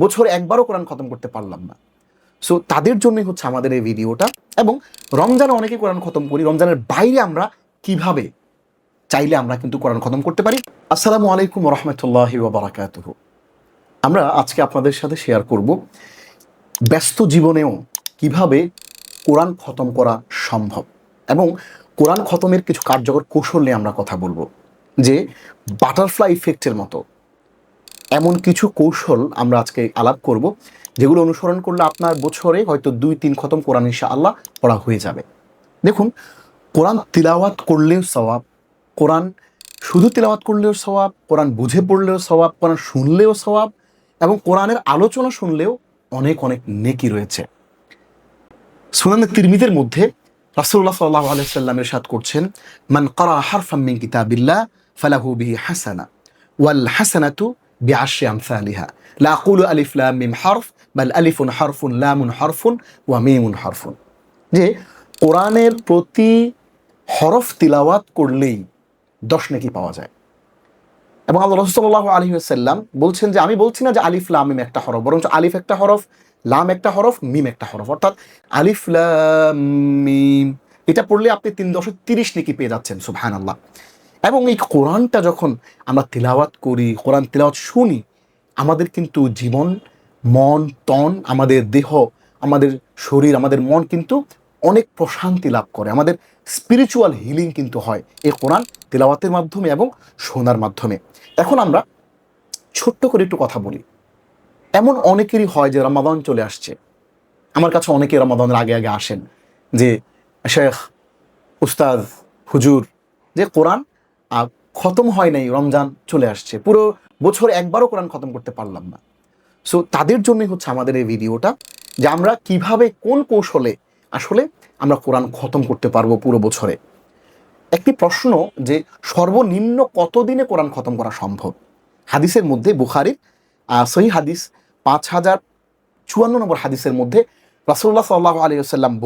বছরে একবারও কোরআন খতম করতে পারলাম না। সো তাদের জন্যই হচ্ছে আমাদের এই ভিডিওটা এবং রমজানে অনেকে কোরআন খতম করি, রমজানের বাইরে আমরা কীভাবে চাইলে আমরা কিন্তু কোরআন খতম করতে পারি? আসসালামু আলাইকুম রহমতুল্লাহ বারাকাতুহ আমরা আজকে আপনাদের সাথে শেয়ার করব ব্যস্ত জীবনেও কীভাবে কোরআন খতম করা সম্ভব এবং কোরআন খতমের কিছু কার্যকর কৌশল নিয়ে আমরা কথা বলব। যে বাটারফ্লাই ইফেক্টের মতো। এমন কিছু কৌশল আমরা আজকে আলাপ করব, যেগুলো অনুসরণ করলে আপনার বছরে হয়তো দুই, তিন খতম কোরআন ইশা আল্লাহ পড়া হয়ে যাবে। দেখুন, কোরআন তিলাওয়াত করলেও সওয়াব, কোরআন শুধু তিলাওয়াত করলেও সওয়াব, কোরআন বুঝে পড়লেও সওয়াব, কোরআন শুনলেও সওয়াব এবং কোরআনের আলোচনা শুনলেও অনেক অনেক নেকি রয়েছে। সুনান তিরমিদের মধ্যে রাসূলুল্লাহ সাল্লাল্লাহু আলাইহি সাল্লামের সাথ করছেন, মান করা হারফাম মিন কিতাবিল্লাহ ফালাহু বিহি হাসানা ওয়াল হাসানাতু যায়। এবং আল্লাহ রসুল্লাহ সাল্লাম বলছেন যে, আমি বলছি না যে আলিফ, লাম, মিম একটা হরফ, বরঞ্চ আলিফ একটা হরফ, লাম একটা হরফ, মিম একটা হরফ। অর্থাৎ আলিফ, লাম, মিম, এটা পড়লে আপনি তিন দশ তিরিশ নেকি পেয়ে যাচ্ছেন সুবহান আল্লাহ এবং এই কোরআনটা যখন আমরা তিলাওয়াত করি, কোরআন তিলাওয়াত শুনি, আমাদের কিন্তু জীবন, মন, তন, আমাদের দেহ, আমাদের শরীর, আমাদের মন কিন্তু অনেক প্রশান্তি লাভ করে। আমাদের স্পিরিচুয়াল হিলিং কিন্তু হয় এই কোরআন তেলাওয়াতের মাধ্যমে এবং শোনার মাধ্যমে। এখন আমরা ছোট্ট করে একটু কথা বলি। এমন অনেকেরই হয় যে রমাদান চলে আসছে। আমার কাছে অনেকে রমাদানের আগে আগে আসেন যে শেখ, উস্তাদ, হুজুর, যে কোরআন খতম হয় নাই, রমজান চলে আসছে। পুরো বছর একবারও কোরআন খতম করতে পারলাম না। সো তাদের জন্যই হচ্ছে আমাদের এই ভিডিওটা যে আমরা কীভাবে, কোন কৌশলে আসলে আমরা কোরআন খতম করতে পারব পুরো বছরে। একটি প্রশ্ন যে সর্বনিম্ন কতদিনে কোরআন খতম করা সম্ভব? হাদিসের মধ্যে, বুখারির সহি হাদিস পাঁচ হাজার চুয়ান্ন নম্বর হাদিসের মধ্যে রাসুল্লাহ সাল্লাহ আলী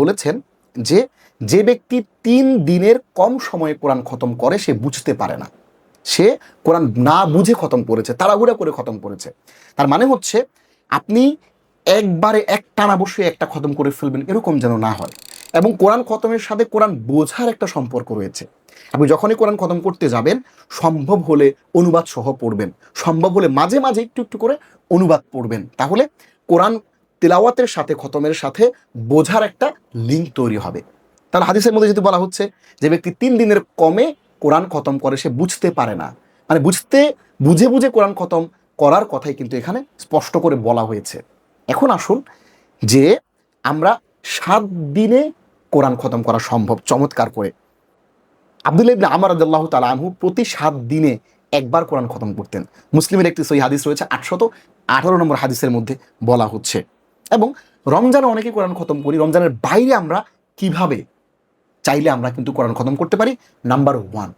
বলেছেন যে যে ব্যক্তি তিন দিনের কম সময়ে কোরআন খতম করে, সে বুঝতে পারে না। সে কোরআন না বুঝে খতম করেছে, তাড়াহুড়া করে খতম করেছে। তার মানে হচ্ছে, আপনি একবারে এক টানা বসে একটা খতম করে ফেলবেন, এরকম যেন না হয়। এবং কোরআন খতমের সাথে কোরআন বোঝার একটা সম্পর্ক রয়েছে। আপনি যখনই কোরআন খতম করতে যাবেন, সম্ভব হলে অনুবাদ সহ পড়বেন। সম্ভব হলে মাঝে মাঝে একটু একটু করে অনুবাদ পড়বেন। তাহলে কোরআন তেলাওয়াতের সাথে, খতমের সাথে বোঝার একটা লিঙ্ক তৈরি হবে। তার হাদিসের মধ্যে যদি বলা হচ্ছে যে ব্যক্তি তিন দিনের কমে কোরআন খতম করে, সে বুঝতে পারে না। মানে বুঝতে, বুঝে বুঝে কোরআন খতম করার কথাই কিন্তু এখানে স্পষ্ট করে বলা হয়েছে। এখন আসুন যে আমরা সাত দিনে কোরআন খতম করা সম্ভব, চমৎকার করে। আব্দুল ইবনে আমার আদাল্লাহ তালা আনহু প্রতি সাত দিনে একবার কোরআন খতম করতেন। মুসলিমের একটি সই হাদিস রয়েছে আটশত আঠারো নম্বর হাদিসের মধ্যে বলা হচ্ছে। এবং রমজানে অনেকে কোরআন খতম করি। রমজানের বাইরে আমরা কীভাবে চাইলে আমরা কিন্তু কোরআন খতম করতে পারি? নাম্বার ওয়ান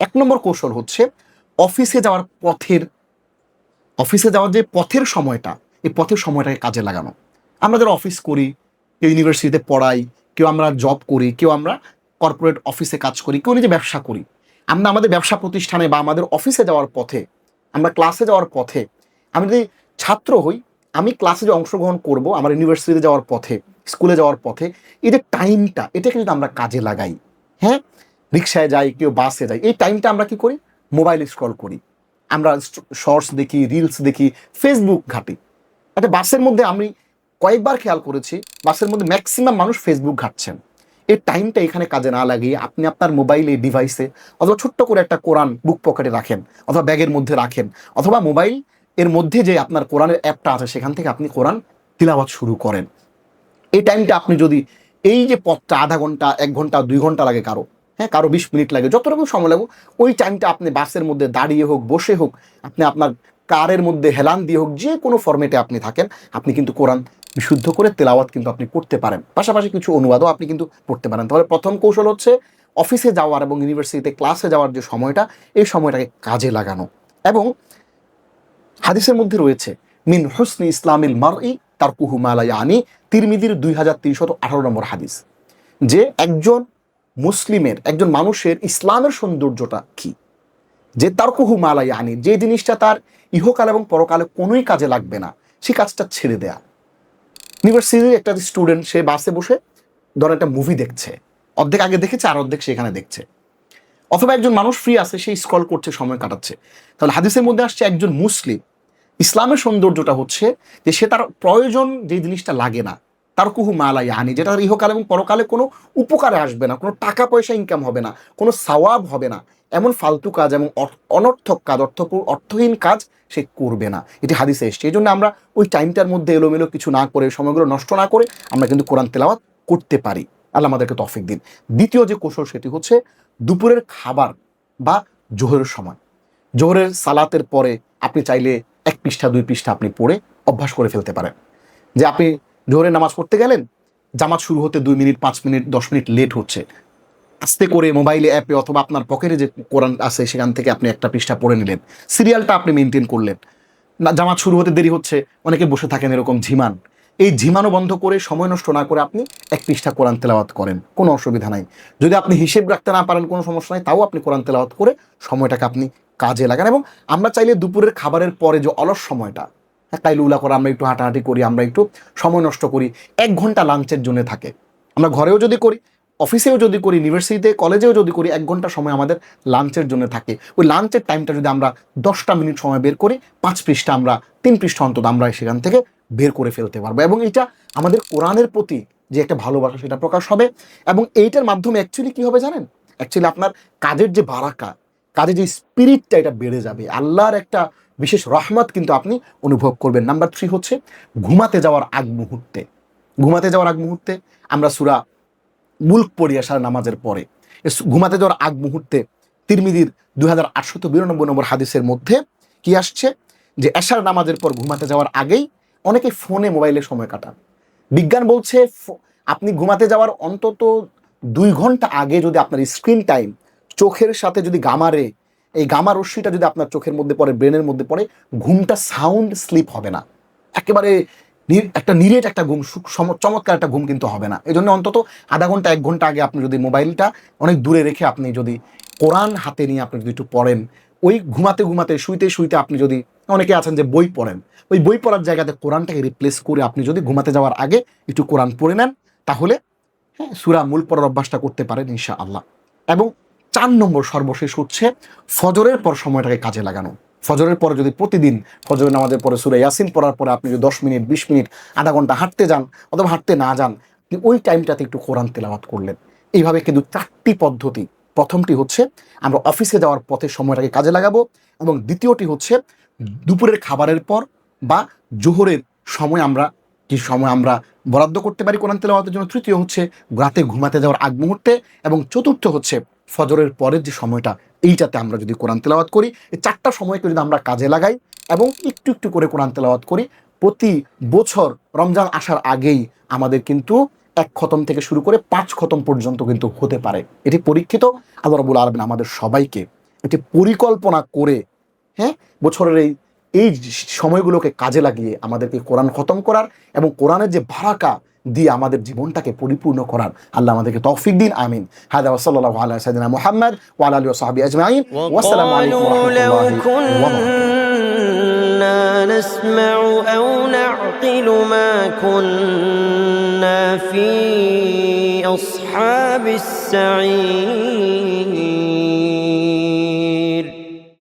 এক নম্বর কৌশল হচ্ছে অফিসে যাওয়ার পথের, অফিসে যাওয়ার যে পথের সময়টা, এই পথের সময়টাকে কাজে লাগানো। আমরা যারা অফিস করি, কেউ ইউনিভার্সিটিতে পড়াই, কেউ আমরা জব করি, কেউ আমরা কর্পোরেট অফিসে কাজ করি, কেউ নিজে ব্যবসা করি, আমরা আমাদের ব্যবসা প্রতিষ্ঠানে বা আমাদের অফিসে যাওয়ার পথে, আমরা ক্লাসে যাওয়ার পথে, আমি যদি ছাত্র হই আমি ক্লাসে যে অংশগ্রহণ করব, আমার ইউনিভার্সিটিতে যাওয়ার পথে স্কুলে যাওয়ার পথে, এই যে টাইমটা এটাকে যদি আমরা কাজে লাগাই হ্যাঁ? রিক্সায় যাই, কেউ বাসে যাই এই টাইমটা আমরা কি করি? মোবাইল স্ক্রল করি। আমরা শর্টস দেখি রিলস দেখি ফেসবুক ঘাটি। একটা বাসের মধ্যে আমি কয়েকবার খেয়াল করেছি বাসের মধ্যে ম্যাক্সিমাম মানুষ ফেসবুক ঘাটছেন। এই টাইমটা এখানে কাজে না লাগিয়ে আপনি আপনার মোবাইলে ডিভাইসে অথবা ছোট্ট করে একটা কোরআন বুক পকেটে রাখেন, অথবা ব্যাগের মধ্যে রাখেন, অথবা মোবাইল এর মধ্যে যে আপনার কোরআনের অ্যাপটা আছে, সেখান থেকে আপনি কোরআন তিলাওয়াত শুরু করেন। এই টাইমটা আপনি যদি, এই যে পথটা আধা ঘণ্টা, এক ঘণ্টা, দুই ঘণ্টা লাগে কারও হ্যাঁ কারও বিশ মিনিট লাগে, যত রকম সময় লাগুক, ওই টাইমটা আপনি বাসের মধ্যে দাঁড়িয়ে হোক, বসে হোক, আপনি আপনার কারের মধ্যে হেলান দিয়ে হোক, যে কোনো ফর্মেটে আপনি থাকেন, আপনি কিন্তু কোরআন বিশুদ্ধ করে তেলাওয়াত কিন্তু আপনি করতে পারেন। পাশাপাশি কিছু অনুবাদও আপনি কিন্তু করতে পারেন। তাহলে প্রথম কৌশল হচ্ছে অফিসে যাওয়ার এবং ইউনিভার্সিটিতে ক্লাসে যাওয়ার যে সময়টা, এই সময়টাকে কাজে লাগানো। এবং হাদিসের মধ্যে রয়েছে, মিন হুসনি ইসলামিল মার ই তার মালায়ানি তিরমিদির দুই হাজার তিনশত আঠারো নম্বর হাদিস। যে একজন মুসলিমের, একজন মানুষের ইসলামের সৌন্দর্যটা কি? যে তার কুহু মালায়ানি যে জিনিসটা তার ইহকাল এবং পরকালে কোনোই কাজে লাগবে না সেই কাজটা ছেড়ে দেয়া। ইউনিভার্সিটির একটা স্টুডেন্ট, সে বাসে বসে ধর একটা মুভি দেখছে, অর্ধেক আগে দেখেছে আর অর্ধেক সেখানে দেখছে। অথবা একজন মানুষ ফ্রি আছে সেই স্ক্রল করছে, সময় কাটাচ্ছে। তাহলে হাদিসের মধ্যে আসছে একজন মুসলিম। ইসলামের সৌন্দর্যটা হচ্ছে যে সে তার প্রয়োজন যে জিনিসটা লাগে না। তার কুহু মালাই আনি যেটা তার ইহকাল এবং পরকালে কোনো উপকারে আসবে না, কোনো টাকা পয়সা ইনকাম হবে না, কোনো সওয়াব হবে না। এমন ফালতু কাজ এবং অনর্থক কাজ অর্থ অর্থহীন কাজ সে করবে না। এটি হাদিসে এসছে। এই জন্য আমরা ওই টাইমটার মধ্যে এলোমেলো কিছু না করে, সময়গুলো নষ্ট না করে আমরা কিন্তু কোরআন তেলাওয়াত করতে পারি। আল্লাহ আমাদেরকে তফিক দিন। দ্বিতীয় যে কৌশল সেটি হচ্ছে দুপুরের খাবার বা জোহরের সময়। জোহরের সালাতের পরে আপনি চাইলে এক পৃষ্ঠা, দুই পৃষ্ঠা আপনি পড়ে অভ্যাস করে ফেলতে পারেন। যে আপনি জোহরের নামাজ পড়তে গেলেন, জামাত শুরু হতে দুই মিনিট, পাঁচ মিনিট, দশ মিনিট লেট হচ্ছে। আস্তে করে মোবাইলে অ্যাপে অথবা আপনার পকেটে যে কোরআন আছে, সেখান থেকে আপনি একটা পৃষ্ঠা পড়ে নিলেন। সিরিয়ালটা আপনি মেনটেন করলেন। না, জামাত শুরু হতে দেরি হচ্ছে, অনেকে বসে থাকেন এরকম ঝিমান এই ঝিমানো বন্ধ করে, সময় নষ্ট না করে আপনি এক পৃষ্ঠা কোরআন তেলাওয়াত করেন। কোনো অসুবিধা নাই। যদি আপনি হিসেব রাখতে না পারেন, কোনো সমস্যা নাই, তাও আপনি কোরআন তেলাওয়াত করে সময়টাকে আপনি কাজে লাগান এবং আমরা চাইলে দুপুরের খাবারের পরে যে অলস সময়টা হ্যাঁ কাইলুলা করে আমরা একটু হাঁটাহাঁটি করি, আমরা একটু সময় নষ্ট করি, এক ঘণ্টা লাঞ্চের জন্য থাকে। আমরা ঘরেও যদি করি, অফিসেও যদি করি, ইউনিভার্সিটিতে, কলেজেও যদি করি, এক ঘণ্টা সময় আমাদের লাঞ্চের জন্য থাকে। ওই লাঞ্চের টাইমটা যদি আমরা দশটা মিনিট সময় বের করি, পাঁচ পৃষ্ঠা আমরা, তিন পৃষ্ঠা অন্তত আমরা সেখান থেকে বের করে ফেলতে পারব। এবং এটা আমাদের কোরআনের প্রতি যে একটা ভালোবাসা, সেটা প্রকাশ হবে। এবং এইটার মাধ্যমে অ্যাকচুয়ালি কী হবে জানেন? অ্যাকচুয়ালি আপনার কাজের যে বারাকা, কাজের যে স্পিরিটটা এটা বেড়ে যাবে। আল্লাহর একটা বিশেষ রহমত কিন্তু আপনি অনুভব করবেন। নাম্বার থ্রি হচ্ছে ঘুমাতে যাওয়ার আগ মুহূর্তে। ঘুমাতে যাওয়ার আগ মুহূর্তে আমরা সুরা মুল্ক পড়ি আসার নামাজের পরে। ঘুমাতে যাওয়ার আগ মুহূর্তে তিরমিদির দুই হাজার আটশত বিরানব্বই নম্বর হাদিসের মধ্যে কি আসছে? যে এশার নামাজের পর ঘুমাতে যাওয়ার আগেই অনেকে ফোনে মোবাইলে সময় কাটান। বিজ্ঞান বলছে আপনি ঘুমাতে যাওয়ার অন্তত দুই ঘণ্টা আগে যদি আপনার স্ক্রিন টাইম চোখের সাথে যদি গামারে এই গামা রশ্মিটা যদি আপনার চোখের মধ্যে পড়ে, ব্রেনের মধ্যে পড়ে, ঘুমটা সাউন্ড স্লিপ হবে না। একেবারে একটা নিরেট একটা ঘুম চমৎকার একটা ঘুম কিন্তু হবে না। এই জন্য অন্তত আধা ঘণ্টা, এক ঘণ্টা আগে আপনি যদি মোবাইলটা অনেক দূরে রেখে আপনি যদি কোরআন হাতে নিয়ে আপনি যদি একটু পড়েন, ওই ঘুমাতে ঘুমাতে, শুইতে শুইতে আপনি যদি অনেকে আছেন যে বই পড়েন। ওই বই পড়ার জায়গাতে কোরআনটাকে রিপ্লেস করে আপনি যদি ঘুমাতে যাওয়ার আগে একটু কোরআন পড়ে নেন, তাহলে হ্যাঁ সুরা মূল পড়ার অভ্যাসটা করতে পারেন ইনশা আল্লাহ এবং চার নম্বর সর্বশেষ হচ্ছে ফজরের পর সময়টাকে কাজে লাগানো। ফজরের পরে যদি প্রতিদিন ফজরের নামাজের পরে সুরা ইয়াসিন পড়ার পরে আপনি যদি দশ মিনিট, বিশ মিনিট, আধা ঘণ্টা হাঁটতে যান অথবা হাঁটতে না যান, আপনি ওই টাইমটাতে একটু কোরআন তেলাওয়াত করলেন। এইভাবে কিন্তু চারটি পদ্ধতি। প্রথমটি হচ্ছে আমরা অফিসে যাওয়ার পথে সময়টাকে কাজে লাগাবো এবং দ্বিতীয়টি হচ্ছে দুপুরের খাবারের পর বা জোহরের সময় আমরা কিছু সময় আমরা বরাদ্দ করতে পারি কোরআন তেলাওয়াতের জন্য? তৃতীয় হচ্ছে রাতে ঘুমাতে যাওয়ার আগ মুহূর্তে এবং চতুর্থ হচ্ছে ফজরের পরের যে সময়টা, এইটাতে আমরা যদি কোরআন তেলাওয়াত করি, এই চারটা সময়কে যদি আমরা কাজে লাগাই এবং একটু একটু করে কোরআন তেলাওয়াত করি, প্রতি বছর রমজান আসার আগেই আমাদের কিন্তু এক খতম থেকে শুরু করে পাঁচ খতম পর্যন্ত কিন্তু হতে পারে। এটি পরীক্ষিত। আল্লাহ রবুল আলমিন আমাদের সবাইকে এটি পরিকল্পনা করে হ্যাঁ বছরের এই এই সময়গুলোকে কাজে লাগিয়ে আমাদেরকে কোরআন খতম করার এবং কোরআনের যে ভারাকা দিয়ে আমাদের জীবনটাকে পরিপূর্ণ করার আল্লাহ আমাদেরকে তৌফিক দিন আমিন হাদা ওয়াসাল্লাহু আলা সাইয়্যিদিনা মুহাম্মদ ওয়া আলা আলিহি ওয়া সাহবিহি আজমাইন ওয়াসসালামু আলাইকুম ওয়া وقالوا لو রাহমাতুল্লাহি ওয়া বারাকাতুহু كنا نسمع أو نعقل ما كنا في أصحاب السعير